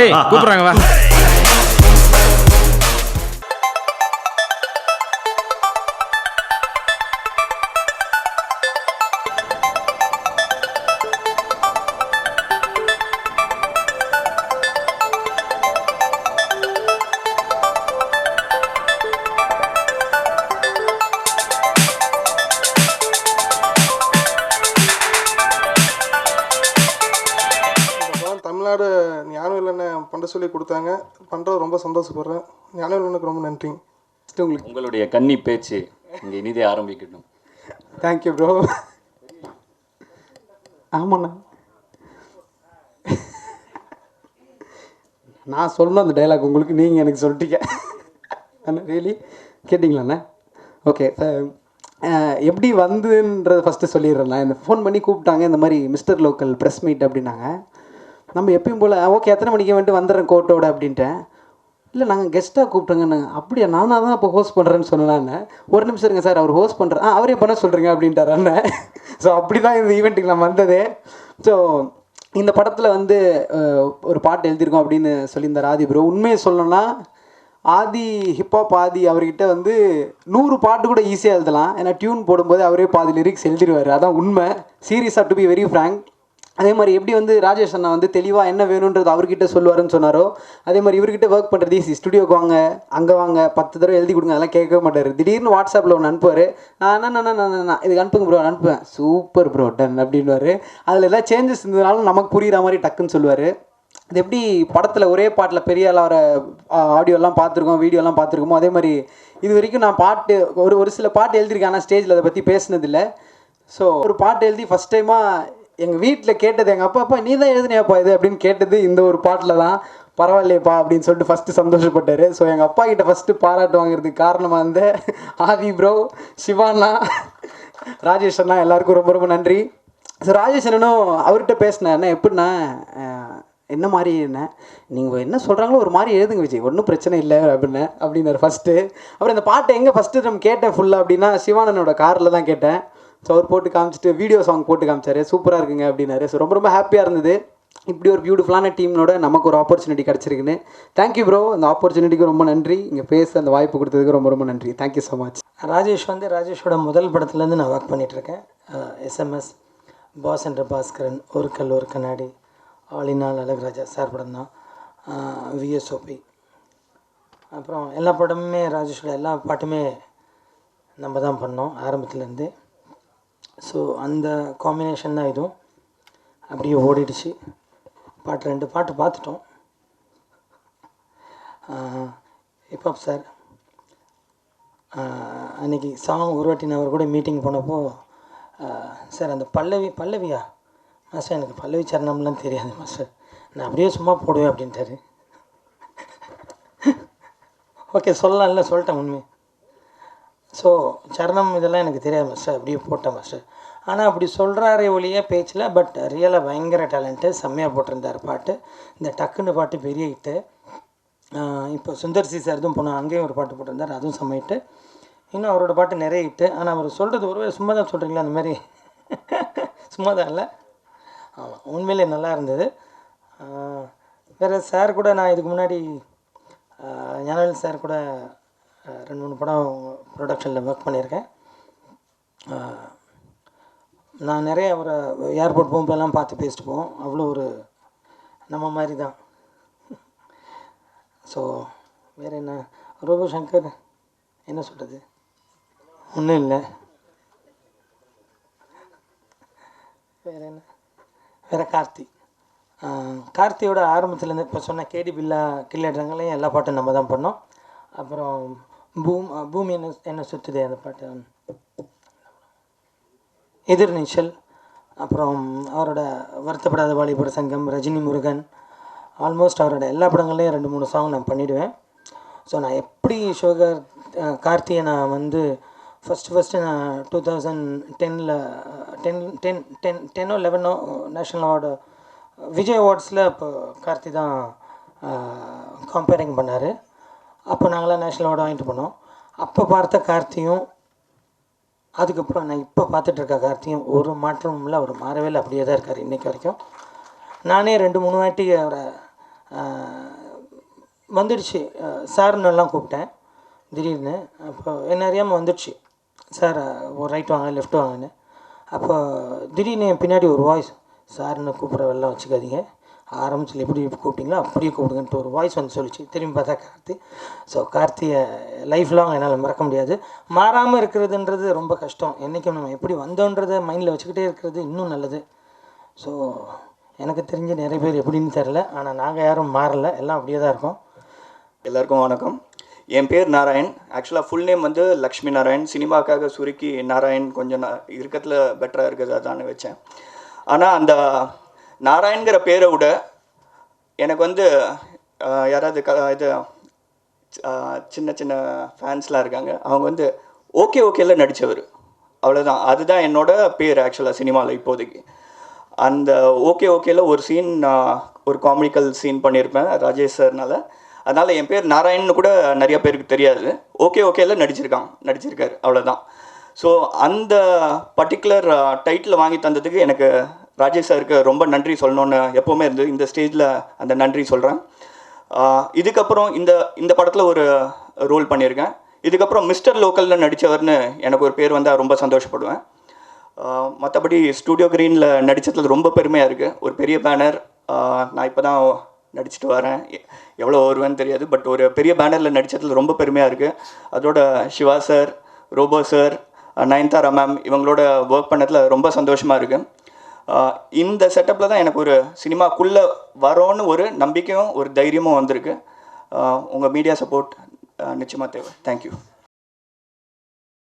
ஏய் கூப்பிடுறாங்க வா. தமிழ்நாடு ஞானவேலனை பண்ண சொல்லி கொடுத்தாங்க. பண்ணுறது ரொம்ப சந்தோஷப்படுறேன். ஞானவேலனுக்கு ரொம்ப நன்றி. உங்களுக்கு. உங்களுடைய கன்னி பேச்சு இங்கே இனிதே ஆரம்பிக்கட்டும். தேங்க்யூ ப்ரோ ஆமாண்ணா. நான் சொல்லணும் அந்த டைலாக் உங்களுக்கு நீங்கள் எனக்கு சொல்லிட்டீங்க. அண்ணா ரியலி கேட்டிங்களாண்ணா? ஓகே எப்படி வந்துன்றதை ஃபஸ்ட்டு சொல்லிடுறேன் நான் இந்த ஃபோன் பண்ணி கூப்பிட்டாங்க இந்த மாதிரி மிஸ்டர் லோக்கல் ப்ரெஸ் மீட் அப்படின்னாங்க. நம்ம எப்பயும் போல் ஓகே எத்தனை மணிக்கு வந்துட்டு வந்துடுறேன் கோட்டோட அப்படின்ட்டேன். இல்லை நாங்கள் கெஸ்ட்டாக கூப்பிட்டோங்கன்னு அப்படியா? நானாக தான் இப்போ ஹோஸ்ட் பண்ணுறேன்னு சொன்னேன் ஒரு நிமிஷம் இருங்க சார் அவர் ஹோஸ்ட் பண்ணுறேன் ஆ அவரே பண்ண சொல்கிறீங்க அப்படின்ட்டார் அண்ணன் ஸோ அப்படி தான் இந்த ஈவெண்ட்டுக்கு நான் வந்ததே. ஸோ இந்த படத்தில் வந்து ஒரு பாட்டு எழுதியிருக்கோம் அப்படின்னு சொல்லியிருந்தார் ஆதி ப்ரோ உண்மையை சொல்லணும்னா ஆதி ஹிப்ஹாப் ஆதி அவர்கிட்ட வந்து நூறு பாட்டு கூட ஈஸியாக எழுதலாம். ஏன்னா டியூன் போடும்போது அவரே பாதி லிரிக்ஸ் எழுதிடுவார் அதான் உண்மை. சீரியஸாக டு பி வெரி ஃப்ரேங்க் அதே மாதிரி எப்படி வந்து ராஜேஷ் அண்ணா வந்து தெளிவாக என்ன வேணுன்றது அவர்கிட்ட சொல்லுவாருன்னு சொன்னாரோ அதே மாதிரி இவர்கிட்ட ஒர்க் பண்ணுறது ஈஸி ஸ்டுடியோக்கு வாங்க அங்கே வாங்க பத்து தடவை எழுதி கொடுங்க அதெல்லாம் கேட்கவே மாட்டார். திடீர்னு வாட்ஸ்அப்பில் ஒன்று அனுப்புவார். நான் என்ன நான் இதுக்கு அனுப்புங்க ப்ரோ அனுப்புவேன் சூப்பர் ப்ரோ டன் அப்படின்வாரு அதில் எல்லாம் சேஞ்சஸ் இருந்ததுனாலும் நமக்கு புரிகிற மாதிரி டக்குன்னு சொல்லுவார். அது எப்படி படத்தில் ஒரே பாட்டில் பெரிய ஆள் வர ஆடியோலாம் பார்த்துருக்கோம் வீடியோலாம் பார்த்துருக்கோமோ அதே மாதிரி இது வரைக்கும் நான் பாட்டு ஒரு ஒரு சில பாட்டு எழுதியிருக்கேன் ஆனால் ஸ்டேஜில் அதை பற்றி பேசினதில்லை. ஸோ ஒரு பாட்டு எழுதி ஃபஸ்ட் டைமாக எங்கள் வீட்டில் கேட்டது எங்கள் அப்பா அப்பா நீ தான் எழுதுனியாப்பா இது? அப்படின்னு கேட்டது இந்த ஒரு பாட்டில் தான் பரவாயில்லையப்பா அப்படின்னு சொல்லிட்டு ஃபஸ்ட்டு சந்தோஷப்பட்டார். ஸோ எங்கள் அப்பா கிட்ட ஃபஸ்ட்டு பாராட்டு வாங்குறதுக்கு காரணமாக இருந்த ஆதி ப்ரோ சிவானா ராஜேஷ் அண்ணா எல்லாருக்கும் ரொம்ப ரொம்ப நன்றி. ஸோ ராஜேஷ் அண்ணனும் அவர்கிட்ட பேசினேன் அண்ணா எப்படின்னா என்ன மாதிரி என்ன நீங்கள் என்ன சொல்கிறாங்களோ ஒரு மாதிரி எழுதுங்க விஜய். ஒன்றும் பிரச்சனை இல்லை அப்படின்னு அப்படின்னாரு ஃபஸ்ட்டு அப்புறம் இந்த பாட்டை எங்கே ஃபஸ்ட்டு நம்ம கேட்டேன் ஃபுல்லாக அப்படின்னா சிவானனோட காரில் தான் கேட்டேன். ஸோ அவர் போட்டு காமிச்சிட்டு வீடியோ சாங் போட்டு காமிச்சாரு. சூப்பராக இருக்குங்க அப்படின்னாரு. ஸோ ரொம்ப ரொம்ப ஹாப்பியாக இருந்தது. இப்படி ஒரு பியூட்டிஃபுல்லான டீம்னோட நமக்கு ஒரு ஆப்பர்ச்சுனிட்டி கிடச்சிருக்குன்னு. தேங்க்யூ ப்ரோ அந்த ஆப்பர்ச்சுனிட்டிக்கு ரொம்ப நன்றி. இங்கே பேச அந்த வாய்ப்பு கொடுத்ததுக்கு ரொம்ப ரொம்ப நன்றி. தேங்க்யூ ஸோ மச் ராஜேஷ் வந்து ராஜேஷோட முதல் படத்துலேருந்து நான் ஒர்க் பண்ணிகிட்ருக்கேன் எஸ்எம்எஸ் பாஸ் என்ற பாஸ்கரன் ஒரு கல் ஒரு கண்ணாடி. ஆளினால் அழகுராஜா சார் படம் தான். விஎஸ்ஓபி அப்புறம் எல்லா படமுமே ராஜேஷோட எல்லா பாட்டுமே நம்ம தான் பண்ணோம் ஆரம்பத்துலேருந்து. ஸோ அந்த காம்பினேஷன் தான் இதுவும். அப்படியே ஓடிடுச்சு. பாட்டு ரெண்டு பாட்டு பார்த்துட்டோம். ஹிப்ஹாப் சார் அன்றைக்கி அன்னைக்கு சாங் ஒரு நவர் அவர் கூட மீட்டிங் போனப்போ சார் அந்த பல்லவி பல்லவியா? மாஸ்டர் எனக்கு பல்லவி சரணம்லாம் தெரியாது மாஸ்டர் நான் அப்படியே சும்மா போடுவேன் அப்படின்ட்டாரு. ஓகே சொல்லலாம்ல சொல்லிட்டேன் உண்மை ஸோ சரணம் இதெல்லாம் எனக்கு தெரியாது மாஸ்டர் அப்படியே போட்டேன் மாஸ்டர் ஆனால் அப்படி சொல்கிறாரே ஒழிய பேச்சில் பட் ரியலாக பயங்கர டேலண்ட்டு செம்மையாக போட்டிருந்தார் பாட்டு. இந்த டக்குன்னு பாட்டு பெரிய ஹிட்டு இப்போ சுந்தர் சி சார் தான் போனோம் அங்கேயும் ஒரு பாட்டு போட்டிருந்தார் அதுவும் செம்மையிட்டு இன்னும் அவரோட பாட்டு நிறைய ஹிட்டு ஆனால் அவர் சொல்கிறது ஒரு சும்மா தான் சொல்கிறீங்களா அந்த மாதிரி? சும்மா தான் இல்லை? ஆமாம் உண்மையிலே நல்லா இருந்தது. வேறு சார் கூட நான் இதுக்கு முன்னாடி ஞானவேல் சார் கூட ரெண்டு மூணு படம் ப்ரொடக்ஷனில் ஒர்க் பண்ணியிருக்கேன். நான் நிறைய அவரை ஏர்போர்ட் போகும்போதெல்லாம் பார்த்து பேசிட்டு போவோம் அவ்வளோ ஒரு நம்ம மாதிரி தான் ஸோ வேறு என்ன? ரோபோ சங்கர் என்ன சொல்கிறது ஒன்றும் இல்லை. வேறு என்ன? வேறு கார்த்தி. கார்த்தியோட ஆரம்பத்துலேருந்து இப்போ சொன்ன கேடி பில்லா கில்லாடுறாங்களையும் எல்லா பாட்டும் நம்ம தான் பண்ணோம். அப்புறம் பூம் பூமி என்ன என்ன சுற்றுது அந்த பாட்டு? எதிர்நீச்சல் அப்புறம் அவரோட வருத்தப்படாத வாலிபர் சங்கம் ரஜினி முருகன் ஆல்மோஸ்ட் அவரோட எல்லா படங்கள்லேயும் ரெண்டு மூணு சாங் நான் பண்ணிவிடுவேன் ஸோ நான் எப்படி ஷோகர் கார்த்தியை நான் வந்து ஃபஸ்ட்டு ஃபஸ்ட்டு நான் டூ தௌசண்ட் டெனில் டென் டென் டென் டென்னோ லெவனோ நேஷ்னல் அவார்டு விஜய் அவார்ட்ஸில் இப்போ கார்த்தி தான் கம்பேரிங் பண்ணார். அப்போ நாங்களாம் நேஷ்னல் அவார்டு வாங்கிட்டு போனோம். அப்போ பார்த்த கார்த்தியும் அதுக்கப்புறம் நான் இப்போ பார்த்துட்டு இருக்க கார்த்தியும் ஒரு மாற்றமும் இல்லை அவர் மாறவே இல்லை. அப்படியே தான் இருக்கார் இன்றைக்கி வரைக்கும். நானே ரெண்டு மூணு வாட்டி அவரை வந்துடுச்சு. அஹ், எல்லாம் கூப்பிட்டேன். திடீர்னு அப்போ என்ன அறியாமல் வந்துடுச்சு. சார் ஒரு ரைட் வாங்க லெஃப்ட் வாங்கன்னு. அப்போ திடீர்னு என் பின்னாடி ஒரு வாய்ஸ் சார்னு கூப்பிட்றவெல்லாம் வச்சுக்காதீங்க. ஆரம்பிச்சில் எப்படி கூப்பிட்டீங்களோ அப்படியே கூப்பிடுங்கன்ட்டு ஒரு வாய்ஸ் வந்து சொல்லிச்சு. திரும்பி பார்த்தா கார்த்தி. ஸோ கார்த்தியை லைஃப் லாங் என்னால் மறக்க முடியாது. மாறாமல் இருக்கிறதுன்றது ரொம்ப கஷ்டம். என்றைக்கும் நம்ம எப்படி வந்தோன்றதை மைண்டில் வச்சுக்கிட்டே இருக்கிறது இன்னும் நல்லது. ஸோ எனக்கு தெரிஞ்ச நிறைய பேர் எப்படின்னு தெரில ஆனால் நாங்கள் யாரும் மாறலை. எல்லாம் அப்படியே தான் இருக்கோம். எல்லாருக்கும் வணக்கம். என் பேர் நாராயண். ஆக்சுவலாக ஃபுல் நேம் வந்து லக்ஷ்மி நாராயண். சினிமாக்காக சுருக்கி நாராயண் கொஞ்சம் நான் இருக்கிறதுல பெட்டராக இருக்கிறதா தான் வச்சேன். ஆனால் அந்த நாராயண்கிற பேரை விட எனக்கு வந்து யாராவது க இது சின்ன சின்ன ஃபேன்ஸ்லாம் இருக்காங்க. அவங்க வந்து ஓகே ஓகேல நடித்தவர் அவ்வளோதான் அதுதான் என்னோட பேர் ஆக்சுவலாக சினிமாவில் இப்போதைக்கு. அந்த ஓகே ஓகேல ஒரு சீன் ஒரு காமெடிக்கல் சீன் பண்ணியிருப்பேன் ராஜேஷ் சார்னால அதனால் என் பேர் நாராயண்னு கூட நிறைய பேருக்கு தெரியாது. ஓகே ஓகேல நடிச்சிருக்கான் நடிச்சிருக்காரு. அவ்வளோதான் ஸோ அந்த பர்டிகுலர் டைட்டில் வாங்கி தந்ததுக்கு எனக்கு ராஜேஷ் சாருக்கு ரொம்ப நன்றி சொல்லணும்னு எப்போவுமே இருந்து இந்த ஸ்டேஜில் அந்த நன்றி சொல்கிறேன் இதுக்கப்புறம் இந்த இந்த படத்தில் ஒரு ரோல் பண்ணியிருக்கேன். இதுக்கப்புறம் மிஸ்டர் லோக்கலில் நடித்தவர்னு எனக்கு ஒரு பேர் வந்தால் ரொம்ப சந்தோஷப்படுவேன். மற்றபடி ஸ்டூடியோ க்ரீனில் நடித்ததுல ரொம்ப பெருமையாக இருக்குது ஒரு பெரிய பேனர் நான் இப்போ தான் நடிச்சிட்டு வரேன். எ- எவ்வளோ வருவேன்னு தெரியாது பட் ஒரு பெரிய பேனரில் நடித்ததில் ரொம்ப பெருமையாக இருக்குது அதோட Siva sir robo sir Nayanthara ma'am இவங்களோட ஒர்க் பண்ணதில் ரொம்ப சந்தோஷமாக இருக்குது இந்த செட்டப்பில் தான் எனக்கு ஒரு சினிமாக்குள்ளே வரோன்னு ஒரு நம்பிக்கையும் ஒரு தைரியமும் வந்திருக்கு. உங்கள் மீடியா சப்போர்ட் நிச்சயமாக தேவை. தேங்க்யூ